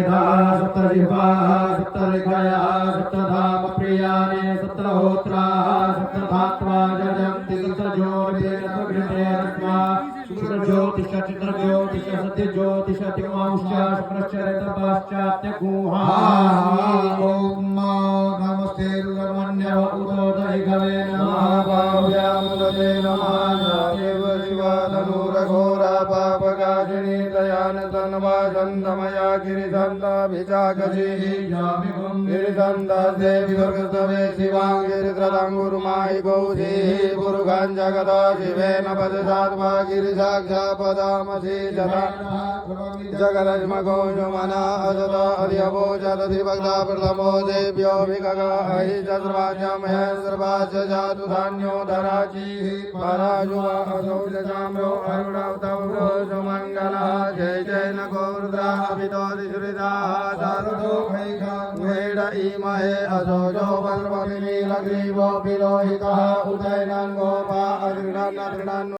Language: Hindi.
सप्तजिह्वा सप्तरिखया सप्तधाम प्रियाणि सप्तहोत्रा सप्तधात्वा स्वगृहे रत्वा शुक्रज्योतिष चित्रज्योतिष सत्यज्योतिष तिमांश्च शुक्रश्च ऋतपाश्चात्यगुहा ॐ नमस्ते मन्य उदोदयिकवे नमः महाभाव्यामुदते नमः देव शिवातनूरघोरा पापकाशिनी दयानतन्वासन्तमया गिरिसन्ताभिचाकशीः गिरिसन्तास्देवि दुर्गस्तवे शिवां गिरित्रदङ्गुरुमायि गौधीः पुरुषान् जगदा शिवेन पदसात्मा गिरिसाक्षापदामसि जता जगदश्मको युमना अजत प्रथमो देव्यो चतुर्वाच्य धराचिः पराजुवा असौ चाम्रो अरुणवतम्रो सुमङ्गलः जय जय न गौरुद्रा अभितो दिशुरिदाः चारुतो वेड इमहे असो जो पर्वति नीलग्रीवो पिलोहितः उदयनन् गोपा अदृढन् अदृढन्